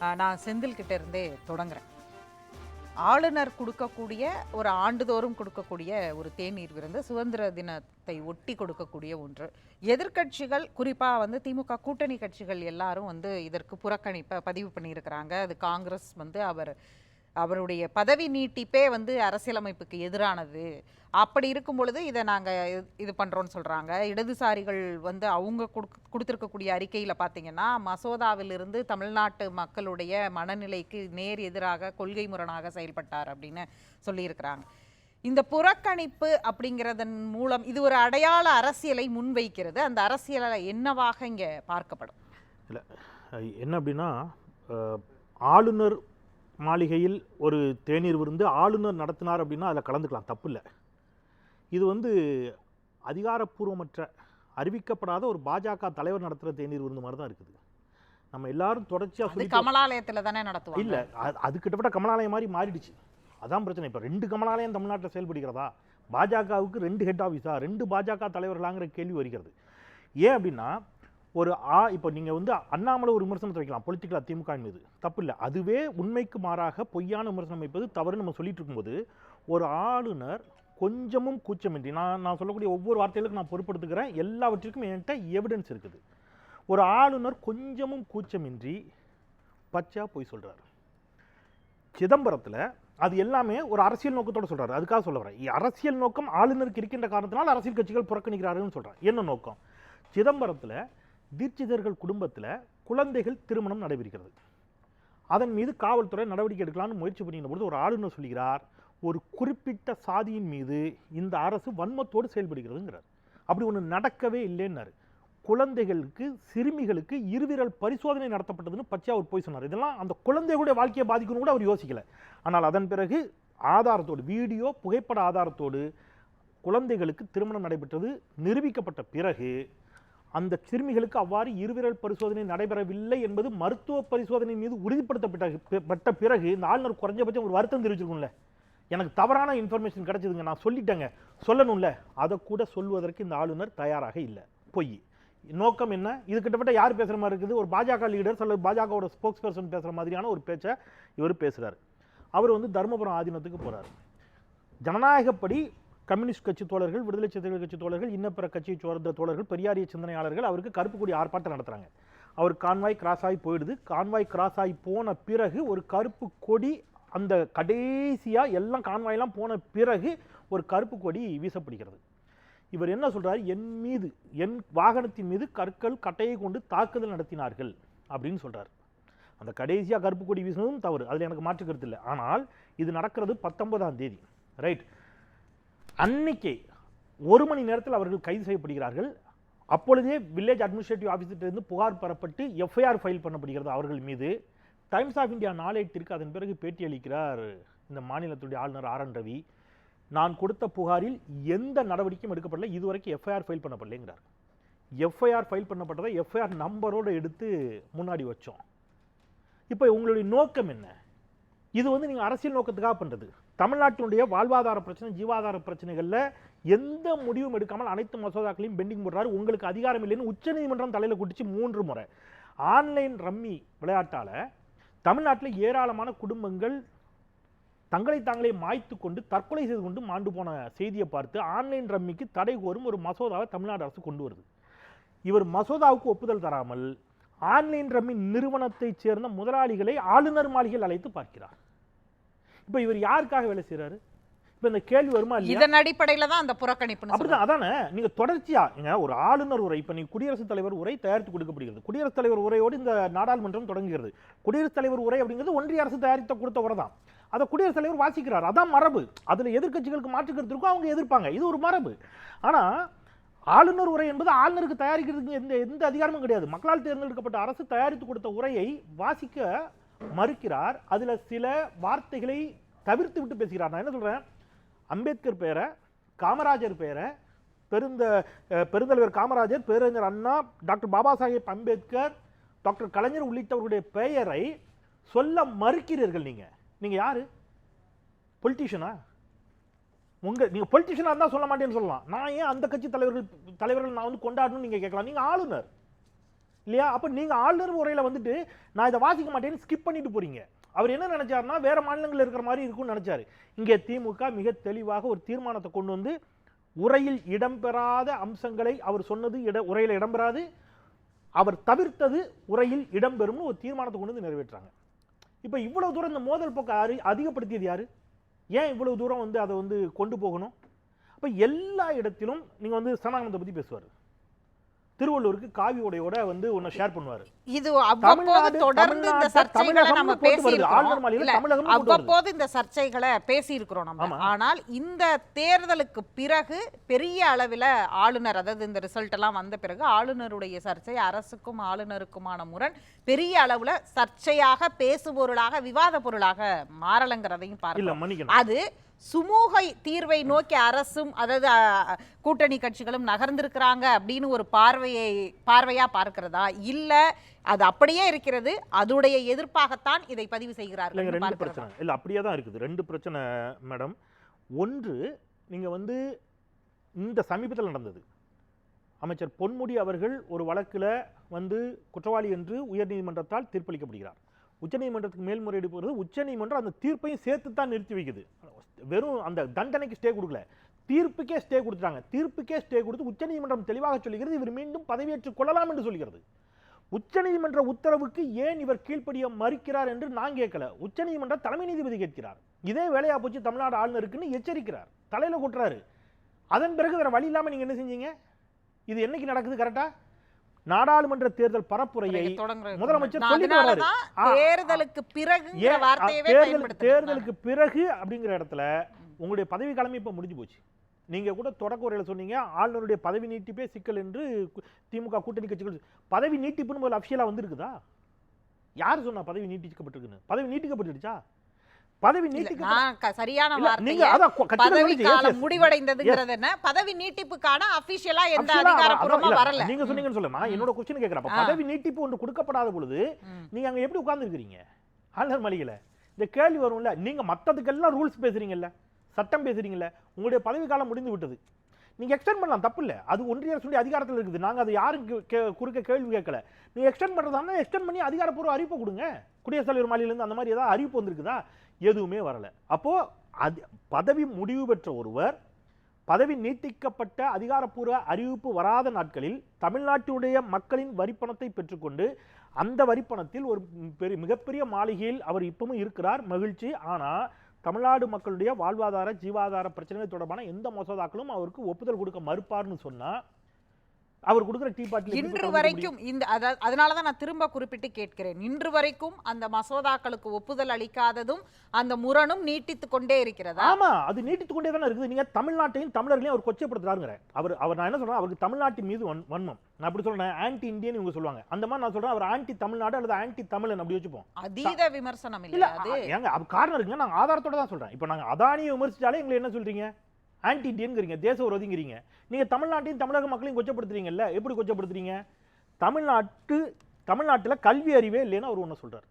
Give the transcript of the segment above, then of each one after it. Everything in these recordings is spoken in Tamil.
நான் நான் செந்தில்கிட்ட இருந்தே தொடங்குறேன். ஆளுநர் கொடுக்கக்கூடிய ஒரு ஆண்டுதோறும் கொடுக்கக்கூடிய ஒரு தேநீர் விருந்து சுதந்திர தினத்தை ஒட்டி கொடுக்கக்கூடிய ஒன்று. எதிர்க்கட்சிகள் குறிப்பாக வந்து திமுக கூட்டணி கட்சிகள் எல்லாரும் வந்து இதற்கு புறக்கணிப்பை பதிவு பண்ணியிருக்கிறாங்க. அது காங்கிரஸ் வந்து அவர் அவருடைய பதவி நீட்டிப்பே வந்து அரசியலமைப்புக்கு எதிரானது. அப்படி இருக்கும் பொழுது இதை நாங்கள் இது பண்ணுறோன்னு சொல்கிறாங்க இடதுசாரிகள் வந்து அவங்க கொடு கொடுத்துருக்கக்கூடிய அறிக்கையில் பார்த்தீங்கன்னா மசோதாவிலிருந்து தமிழ்நாட்டு மக்களுடைய மனநிலைக்கு நேர் எதிராக கொள்கை முரணாக செயல்பட்டார் அப்படின்னு சொல்லியிருக்கிறாங்க. இந்த புறக்கணிப்பு அப்படிங்கிறதன் மூலம் இது ஒரு அடையாள அரசியலை முன்வைக்கிறது. அந்த அரசியலை என்னவாக இங்கே பார்க்கப்படும்? இல்லை என்ன அப்படின்னா ஆளுநர் மாளிகையில் ஒரு தேநீர் விருந்து ஆளுநர் நடத்தினார் அப்படின்னா அதில் கலந்துக்கலாம் தப்பு இல்லை இது வந்து அதிகாரப்பூர்வமற்ற அறிவிக்கப்படாத ஒரு பாஜக தலைவர் நடத்துகிற தேநீர் விருந்து மாதிரி தான் இருக்குது. நம்ம எல்லாரும் தொடர்ச்சியாக சொல்லி கமலாலயத்தில் தானே நடத்துவாங்க? இல்லை அது கிட்டத்தட்ட கமலாலயம் மாதிரி மாறிடுச்சு. அதான் பிரச்சனை. இப்போ ரெண்டு கமலாலயம் தமிழ்நாட்டில் செயல்படுகிறதா? பாஜகவுக்கு ரெண்டு ஹெட் ஆஃபீஸா ரெண்டு பாஜக தலைவர்களாங்கிற கேள்வி வருகிறது. ஏன் அப்படின்னா ஒரு ஆ இப்போ நீங்கள் வந்து அண்ணாமலை ஒரு விமர்சனத்தை வைக்கலாம். பொலிட்டிக்கல் திமுக மீது. தப்பு இல்லை அதுவே உண்மைக்கு மாறாக பொய்யான விமர்சனம் வைப்பது தவறுன்னு நம்ம சொல்லிட்டு இருக்கும்போது ஒரு ஆளுநர் கொஞ்சமும் கூச்சமின்றி நான் நான் சொல்லக்கூடிய ஒவ்வொரு வார்த்தைகளுக்கும் நான் பொறுப்படுத்துக்கிறேன் எல்லாவற்றிற்கும் என்கிட்ட எவிடன்ஸ் இருக்குது. ஒரு ஆளுநர் கொஞ்சமும் கூச்சமின்றி பச்சா போய் சொல்கிறார் சிதம்பரத்தில் அது எல்லாமே ஒரு அரசியல் நோக்கத்தோட சொல்கிறார் அதுக்காக சொல்ல வரேன். அரசியல் நோக்கம் ஆளுநருக்கு இருக்கின்ற காரணத்தினால் அரசியல் கட்சிகள் புறக்கணிக்கிறாருன்னு சொல்கிறார் என்ன நோக்கம்? சிதம்பரத்தில் தீட்சிதர்கள் குடும்பத்தில் குழந்தைகள் திருமணம் நடைபெறுகிறது. அதன் மீது காவல்துறை நடவடிக்கை எடுக்கலாம்னு முயற்சி பண்ணின பொழுது ஒரு ஆளுநர் சொல்கிறார் ஒரு குறிப்பிட்ட சாதியின் மீது இந்த அரசு வன்மத்தோடு செயல்படுகிறதுங்கிறார். அப்படி ஒன்று நடக்கவே இல்லைன்னாரு. குழந்தைகளுக்கு சிறுமிகளுக்கு இருவிரல் பரிசோதனை நடத்தப்பட்டதுன்னு பச்சையா அவர் போய் சொன்னார். இதெல்லாம் அந்த குழந்தைகளுடைய வாழ்க்கையை பாதிக்கணும் கூட அவர் யோசிக்கலை. ஆனால் அதன் பிறகு ஆதாரத்தோடு வீடியோ புகைப்பட ஆதாரத்தோடு குழந்தைகளுக்கு திருமணம் நடைபெற்றது நிரூபிக்கப்பட்ட பிறகு அந்த சிறுமிகளுக்கு அவ்வாறு இருவிரல் பரிசோதனை நடைபெறவில்லை என்பது மருத்துவ பரிசோதனை மீது உறுதிப்படுத்தப்பட்ட பட்ட பிறகு இந்த ஆளுநர் குறைஞ்சபட்சம் ஒரு வருத்தம் தெரிவிச்சிருக்கும்ல. எனக்கு தவறான இன்ஃபர்மேஷன் கிடைச்சதுங்க. நான் சொல்லிட்டேங்க. சொல்லணும்ல. அதை கூட சொல்வதற்கு இந்த ஆளுநர் தயாராக இல்லை. பொய். நோக்கம் என்ன? இது கிட்டத்தட்ட யார் பேசுகிற மாதிரி இருக்குது? ஒரு பாஜக லீடர் அல்லது பாஜகவோட ஸ்போக்ஸ் பர்சன் பேசுகிற மாதிரியான ஒரு பேச்சை இவர் பேசுகிறார் அவர் வந்து தருமபுரம் ஆதீனத்துக்கு போகிறார் ஜனநாயகப்படி கம்யூனிஸ்ட் கட்சி தோழர்கள் விடுதலை சிறுத்தைகள் கட்சி தோழர்கள் இன்னப்பிற கட்சியை சேர்ந்த தோழர்கள் பெரியாரிய சிந்தனையாளர்கள் அவருக்கு கருப்பு கொடி ஆர்ப்பாட்டம் நடத்துகிறாங்க அவர் கான்வாய் கிராஸ் ஆகி போயிடுது. கான்வாய் கிராஸ் ஆகி போன பிறகு ஒரு கருப்பு கொடி அந்த கடைசியாக எல்லாம் கான்வாயெல்லாம் போன பிறகு ஒரு கருப்பு கொடி வீசப்படுகிறது. இவர் என்ன சொல்கிறார் என் மீது என் வாகனத்தின் மீது கற்கள் கட்டையை கொண்டு தாக்குதல் நடத்தினார்கள் அப்படின்னு சொல்கிறார் அந்த கடைசியாக கருப்பு கொடி வீசினதும் தவறு. அதில் எனக்கு மாற்று கருத்து இல்லை. ஆனால் இது நடக்கிறது பத்தொன்பதாம் தேதி. ரைட் அன்னைக்கே ஒரு மணி நேரத்தில் அவர்கள் கைது செய்யப்படுகிறார்கள். அப்பொழுதே வில்லேஜ் அட்மினிஸ்ட்ரேட்டிவ் ஆஃபீஸிட்டிருந்து புகார் பெறப்பட்டு எஃப்ஐஆர் ஃபைல் பண்ணப்படுகிறது அவர்கள் மீது. டைம்ஸ் ஆஃப் இந்தியா நாளேட்டிற்கு அதன் பிறகு பேட்டி அளிக்கிறார் இந்த மாநிலத்துடைய ஆளுநர் ஆர் என் ரவி. நான் கொடுத்த புகாரில் எந்த நடவடிக்கையும் எடுக்கப்படல இதுவரைக்கும் எஃப்ஐஆர் ஃபைல் பண்ணப்படலைங்கிறார். எஃப்ஐஆர் ஃபைல் பண்ணப்பட்டதை எஃப்ஐஆர் நம்பரோடு எடுத்து முன்னாடி வச்சோம். இப்போ உங்களுடைய நோக்கம் என்ன? இது வந்து நீங்கள் அரசியல் நோக்கத்துக்காக பண்ணுறது தமிழ்நாட்டினுடைய வாழ்வாதார பிரச்சனை ஜீவாதார பிரச்சனைகளில் எந்த முடிவும் எடுக்காமல் அனைத்து மசோதாக்களையும் பெண்டிங் போடுறாரு. உங்களுக்கு அதிகாரம் இல்லைன்னு உச்சநீதிமன்றம் தலையில் குடிச்சு மூன்று முறை. ஆன்லைன் ரம்மி விளையாட்டால் தமிழ்நாட்டில் ஏராளமான குடும்பங்கள் தங்களை தாங்களே மாய்த்து கொண்டு தற்கொலை செய்து கொண்டு மாண்டு போன செய்தியை பார்த்து ஆன்லைன் ரம்மிக்கு தடை கோரும் ஒரு மசோதாவை தமிழ்நாடு அரசு கொண்டு வருது. இவர் மசோதாவுக்கு ஒப்புதல் தராமல் ஆன்லைன் ரம்மி நிறுவனத்தைச் சேர்ந்த முதலாளிகளை ஆளுநர் மாளிகையில் அழைத்து பார்க்கிறார். இப்போ இவர் யாருக்காக வேலை செய்றாரு? இப்போ இந்த கேள்வி வருமா இல்லையா? இதன் அடிப்படையில தான் அந்த புறக்கணிப்புன்னு அப்படிதான் அதானே? நீங்க தொடர்ச்சியா நீங்க ஒரு ஆளுநர் உரை இப்ப நீங்க குடியரசுத் தலைவர் உரை தயாரித்து கொடுக்கப்படுகிறது. குடியரசுத் தலைவர் உரையோடு இந்த நாடாளுமன்றம் தொடங்குகிறது. குடியரசுத் தலைவர் உரை அப்படிங்கிறது ஒன்றிய அரசு தயாரித்த கொடுத்த உரை தான். அதை குடியரசுத் தலைவர் வாசிக்கிறார். அதான் மரபு. அதுல எதிர்க்கட்சிகளுக்கு மாற்று கருத்து இருக்கும் அவங்க எதிர்ப்பாங்க. இது ஒரு மரபு. ஆனா ஆளுநர் உரை என்பது ஆளுநருக்கு தயாரிக்கிறதுக்கு எந்த எந்த அதிகாரமும் கிடையாது. மக்களால் தேர்ந்தெடுக்கப்பட்ட அரசு தயாரித்து கொடுத்த உரையை வாசிக்க மறுக்கிறார். அதில் சில வார்த்தைகளை தவிர்த்து விட்டு பேசுகிறார். நான் என்ன சொல்கிறேன் அம்பேத்கர் பேரை காமராஜர் பெயரை பெருந்த பெருந்தலைவர் காமராஜர் பேரறிஞர் அண்ணா டாக்டர் பாபா சாஹேப் அம்பேத்கர் டாக்டர் கலைஞர் உள்ளிட்டவர்களுடைய பெயரை சொல்ல மறுக்கிறீர்கள் நீங்கள் நீங்கள் யார்? பொலிட்டீஷியனா உங்கள் நீங்கள் பொலிட்டீஷியனாக இருந்தால் சொல்ல மாட்டேன்னு சொல்லலாம். நான் ஏன் அந்த கட்சி தலைவர்கள் தலைவர்கள் நான் வந்து கொண்டாடணும்னு நீங்கள் கேட்கலாம். நீங்கள் ஆளுநர். இல்லையா? அப்போ நீங்கள் ஆளுநர் உரையில் வந்துட்டு நான் இதை வாசிக்க மாட்டேன்னு ஸ்கிப் பண்ணிட்டு போறீங்க. அவர் என்ன நினச்சாருன்னா வேற மாநிலங்களில் இருக்கிற மாதிரி இருக்கும்னு நினைச்சாரு. இங்கே திமுக மிக தெளிவாக ஒரு தீர்மானத்தை கொண்டு வந்து உரையில் இடம்பெறாத அம்சங்களை அவர் சொன்னது இட உரையில் இடம்பெறாது. அவர் தவிர்த்தது உரையில் இடம்பெறும்னு ஒரு தீர்மானத்தை கொண்டு வந்து நிறைவேற்றுறாங்க. இப்போ இவ்வளவு தூரம் இந்த மோதல் போக்கை அறி அதிகப்படுத்தியது யாரு? ஏன் இவ்வளவு தூரம் வந்து அதை வந்து கொண்டு போகணும்? அப்போ எல்லா இடத்திலும் நீங்கள் வந்து சனானந்தத்தை பற்றி பேசுவார். திருவள்ளூருக்கு காவி உடையோட வந்து உன்னை ஷேர் பண்ணுவார் இது அவ்வப்போது தொடர்ந்து இந்த சர்ச்சைகளை நம்ம தமிழகம்னு போட்டு வருது. ஆளுநர் பேசி மாளிகையில இல்ல தமிழகம்னு போட்டு வருது. அவ்வப்போது இந்த சர்ச்சைகளை பேசி இருக்கிறோம் நம்ம. ஆனால் இந்த தேர்தலுக்கு பிறகு பெரிய அளவில் ஆளுநர் அதாவது இந்த ரிசல்ட் எல்லாம் வந்த பிறகு ஆளுநருடைய சர்ச்சை அரசுக்கும் ஆளுநருக்குமான முரண் பெரிய அளவுல சர்ச்சையாக பேசுபொருளாக விவாத பொருளாக மாறலங்கிறதையும் பார்க்கலாம் அது சுமூக தீர்வை நோக்கி அரசும் அதாவது கூட்டணி கட்சிகளும் நகர்ந்திருக்கிறாங்க அப்படின்னு ஒரு பார்வையை பார்வையா பார்க்கிறதா? இல்ல அது அப்படியே இருக்கிறது அதுடைய எதிர்ப்பாகத்தான் இதை பதிவு செய்கிறார்கள் ரெண்டு பிரச்சனை. இல்லை அப்படியே தான் இருக்குது. ரெண்டு பிரச்சனை மேடம். ஒன்று நீங்க வந்து இந்த சமீபத்தில் நடந்தது. அமைச்சர் பொன்முடி அவர்கள் ஒரு வழக்குல வந்து குற்றவாளி என்று உயர்நீதிமன்றத்தால் தீர்ப்பளிக்கப்படுகிறார். உச்சநீதிமன்றத்துக்கு மேல்முறையீடு போகிறது உச்சநீதிமன்றம் அந்த தீர்ப்பையும் சேர்த்து தான் நிறுத்தி வைக்குது. வெறும் அந்த தண்டனைக்கு ஸ்டே கொடுக்கல. தீர்ப்புக்கே ஸ்டே கொடுத்துட்டாங்க. தீர்ப்புக்கே ஸ்டே கொடுத்து உச்சநீதிமன்றம் தெளிவாக சொல்லுகிறது இவர் மீண்டும் பதவியேற்றுக் கொள்ளலாம் என்று சொல்கிறது உச்சநீதிமன்ற உத்தரவுக்கு ஏன் இவர் கீழ்ப்படிய மறுக்கிறார் என்று நான் கேட்கல. உச்சநீதிமன்ற தலைமை நீதிபதி கேட்கிறார். இதே வேலையா போச்சு தமிழ்நாடு ஆளுநருக்குன்னு எச்சரிக்கிறார். தலையில் கொட்டுறாரு. அதன் பிறகு வேறு வழி இல்லாமல் நீங்கள் என்ன செஞ்சீங்க? இது என்னைக்கு நடக்குது கரெக்டாக நாடாளுமன்ற தேர்தல் பரப்புரையை முதலமைச்சர் தேர்தலுக்கு பயன்படுத்துறேன். தேர்தலுக்கு பிறகு அப்படிங்கிற இடத்துல உங்களுடைய பதவி காலமே இப்ப முடிஞ்சு போச்சு. நீங்க கூட தொடக்க உரையில சொன்னீங்க ஆளுநருடைய பதவி நீட்டிப்பே சிக்கல் என்று திமுக கூட்டணி கட்சிகள் பதவி நீட்டிப்புன்னு முதல்ல அஃபிஷியலா வந்திருக்குதா? யார் சொன்னா பதவி நீட்டிக்கப்பட்டிருக்குன்னு? பதவி நீட்டிக்கப்பட்டுடுச்சா? பதவி இல்ல, நீட்டிக்கப்பட்ட நான் க- சரியான கட்சியில பதவி காலம். முடிவடைந்ததுங்கிறது என்ன? பதவி நீட்டிப்புக்கான அபிஷியலா எந்த அதிகாரப்பூர்வமா வரல. நீங்க சொன்னீங்கன்னு சொல்ல நான் என்னோட கொஸ்டின் ஆ. பதவி நீட்டிப்பு ஒன்று கொடுக்கப்படாத பொழுது. நீங்க அங்க எப்படி உட்கார்ந்துருக்கீங்க ஆளுநர் மாளிகையில. இந்த கேள்வி வரும்ல நீங்க மத்ததுக்கெல்லாம் ரூல்ஸ் பேசுறீங்கல்ல சட்டம் பேசுறீங்கல்ல உங்களுடைய பதவி காலம் முடிந்து விட்டது. நீங்கள் எக்ஸ்டெண்ட் பண்ணலாம் தப்பு இல்லை அது ஒன்றிய அரசுடைய அதிகாரத்தில் இருக்குது. நாங்கள் அது யாரும் கே- குறுக்க கேள்வி கேட்கல. நீங்கள் எக்ஸ்டெண்ட் பண்ணுறதா எக்ஸ்டெண்ட் பண்ணி அதிகாரப்பூர்வ அறிவிப்பு கொடுங்க. குடியரசுத் தலைவர் மாலையிலேருந்து அந்த மாதிரி ஏதாவது அறிவிப்பு வந்திருக்குதா? எதுவுமே வரலை. அப்போது அது பதவி முடிவு பெற்ற ஒருவர் பதவி நீட்டிக்கப்பட்ட அதிகாரப்பூர்வ அறிவிப்பு வராத நாட்களில் தமிழ்நாட்டுடைய மக்களின் வரிப்பணத்தை பெற்றுக்கொண்டு அந்த வரிப்பணத்தில் ஒரு பெரிய மிகப்பெரிய மாளிகையில் அவர் இப்பவும் இருக்கிறார். மகிழ்ச்சி. ஆனால் தமிழ்நாடு மக்களுடைய வாழ்வாதார ஜீவாதார பிரச்சனைகள் தொடர்பான எந்த மசோதாக்களும் அவருக்கு ஒப்புதல் கொடுக்க மறுப்பார்னு சொன்னா அவர் கொடுக்குற டீ பாட்டில் இன்று வரைக்கும் இந்த அத- அதனாலதான் நான் திரும்ப குறிப்பிட்டு கேட்கிறேன். இன்று வரைக்கும் அந்த மசோதாக்களுக்கு ஒப்புதல் அளிக்காததும் அந்த முரணும் நீட்டித்துக் கொண்டே இருக்கிறதா? ஆமா அது நீட்டித்து கொண்டே தானே இருக்குது. நீங்க தமிழ்நாட்டையும் தமிழர்களையும் அவர் கொச்சைப்படுத்துறாருங்கிற. அவர் அவர் நான் என்ன சொல்றேன்? அவருக்கு தமிழ்நாட்டின் மீது வன்- வன்மம். நான் அப்படி சொல்றேன் ஆன்டி இந்தியன் இவங்க சொல்லுவாங்க. அந்த மாதிரி நான் சொல்றேன் அவர் ஆன்டி தமிழ்நாடு அல்லது ஆன்டி தமிழன் அப்படி வச்சுப்போம். அதீத விமர்சனம் இல்ல ஏங்க அது காரணம் இருக்குங்க. நாங்க ஆதாரத்தோட தான் சொல்றேன். இப்போ நாங்க அதானியை விமர்சிச்சாலே எங்களை என்ன சொல்றீங்க? ஆன்டி இந்தியன்ங்கிறீங்க தேச விரோதிங்கிறீங்க நீங்க தமிழ்நாட்டையும் தமிழக மக்களையும் கொச்சப்படுத்துறீங்கல்ல எப்படி கொச்சப்படுத்துறீங்க? தமிழ்நாட்டு தமிழ்நாட்டுல கல்வி அறிவே இல்லைன்னு அவர் ஒண்ணு சொல்றாரு.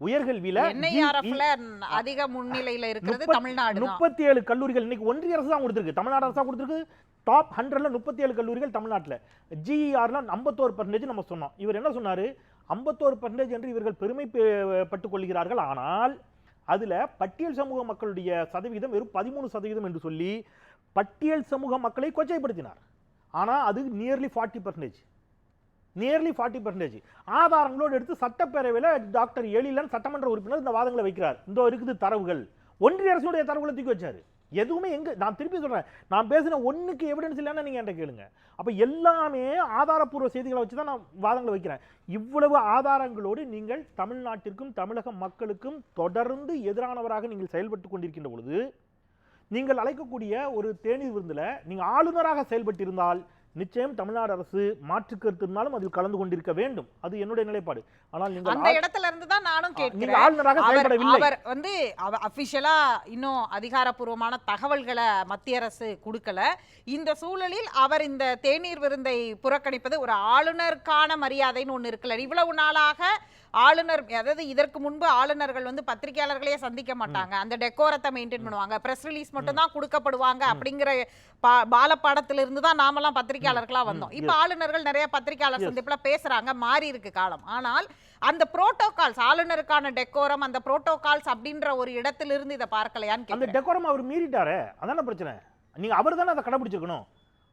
உயர்கல்வியில அதிக முன்னிலையில இருக்கிறது தமிழ்நாடு முப்பத்தி ஏழு கல்லூரிகள் இன்னைக்கு ஒன்றிய அரசு தான் கொடுத்துருக்கு. தமிழ்நாடு அரசு தான் கொடுத்துருக்கு. டாப் ஹண்ட்ரட்ல முப்பத்தி ஏழு கல்லூரிகள் தமிழ்நாட்டில். ஜிஇஆர்ல ஐம்பத்தோரு பர்சன்டேஜ் நம்ம சொன்னோம். இவர் என்ன சொன்னாரு? ஐம்பத்தோரு பர்சன்டேஜ் என்று இவர்கள் பெருமை பட்டுக் கொள்கிறார்கள் ஆனால் அதில் பட்டியல் சமூக மக்களுடைய சதவீதம் வெறும் பதிமூணு சதவீதம் என்று சொல்லி பட்டியல் சமூக மக்களை கொச்சைப்படுத்தினார். ஆனால் அது nearly forty percentage nearly forty percentage ஆதாரங்களோடு எடுத்து சட்டப்பேரவையில் டாக்டர் எழிலன் சட்டமன்ற உறுப்பினர் இந்த வாதங்களை வைக்கிறார். இந்த இருக்குது தரவுகள். ஒன்றிய அரசுடைய தரவுகளை தூக்கி வச்சார். எதுவுமே எங்கே நான் திருப்பி சொல்கிறேன் நான் பேசின ஒன்றுக்கு எவிடன்ஸ் இல்லைன்னா நீங்கள் என்கிட்ட கேளுங்க. அப்போ எல்லாமே ஆதாரப்பூர்வ செய்திகளை வச்சு தான் நான் வாதங்களை வைக்கிறேன். இவ்வளவு ஆதாரங்களோடு நீங்கள் தமிழ்நாட்டிற்கும் தமிழக மக்களுக்கும் தொடர்ந்து எதிரானவராக நீங்கள் செயல்பட்டு கொண்டிருக்கின்ற பொழுது நீங்கள் அழைக்கக்கூடிய ஒரு தேநீர் விருந்தில் நீங்கள் ஆளுநராக செயல்பட்டிருந்தால் நிச்சயம் தமிழ்நாடு அரசு மாற்று கருத்து இருந்தாலும் அதில் கலந்து கொண்டிருக்க வேண்டும். அது என்னுடைய நிலைப்பாடு. ஆனால் நீங்கள் அந்த இடத்துல இருந்து தான் நானும் கேட்கிறேன். ஆளுநராக அவர் செயல்படவில்லை. அவர் வந்து அபிஷியலா இன்னும் அதிகாரப்பூர்வமான தகவல்களை மத்திய அரசு கொடுக்கல. இந்த சூழலில் அவர் இந்த தேநீர் விருந்தை புறக்கணிப்பது ஒரு ஆளுநருக்கான மரியாதைன்னு ஒண்ணு இருக்குல்ல. இவ்வளவு நாளாக ஆளுநர் அதாவது இதற்கு முன்பு ஆளுநர்கள் வந்து பத்திரிகையாளர்களே சந்திக்க மாட்டாங்க. அந்த டெக்கோரத்தை மெயின்டைன் பண்ணுவாங்க. பிரஸ் ரிலீஸ் மட்டும் தான் கொடுக்கப்படுவாங்க அப்படிங்கிற பாலப்பாடத்திலிருந்து தான் நாமெல்லாம் பத்திரிகையாளர்களா வந்தோம். இப்ப ஆளுநர்கள் நிறைய பத்திரிகையாளர் சந்திப்புல பேசுறாங்க மாறி இருக்கு காலம். ஆனால் அந்த புரோட்டோகால்ஸ் ஆளுநருக்கான டெக்கோரம் அந்த புரோட்டோகால்ஸ் அப்படின்ற ஒரு இடத்திலிருந்து இதை பார்க்கலையான்னு அந்த. டெக்கோரம் அவர் மீறிட்டாரே. அதான பிரச்சனை? நீங்க அவர் தானே அதை கடைபிடிச்சிருக்கணும்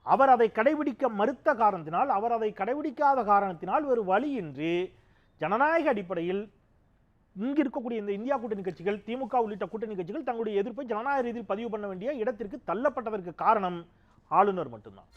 அவர் அதை கடைபிடிக்க மறுத்த காரணத்தினால் அவர் அதை கடைபிடிக்காத காரணத்தினால் ஒரு வழியின்றி ஜனநாயக அடிப்படையில் இங்கு இருக்கக்கூடிய இந்த இந்தியா கூட்டணி கட்சிகள் திமுக உள்ளிட்ட கூட்டணி கட்சிகள் தங்களுடைய எதிர்ப்பை ஜனநாயக ரீதியில் பதிவு பண்ண வேண்டிய இடத்திற்கு தள்ளப்பட்டதற்கு காரணம் ஆளுநர் மட்டும்தான்.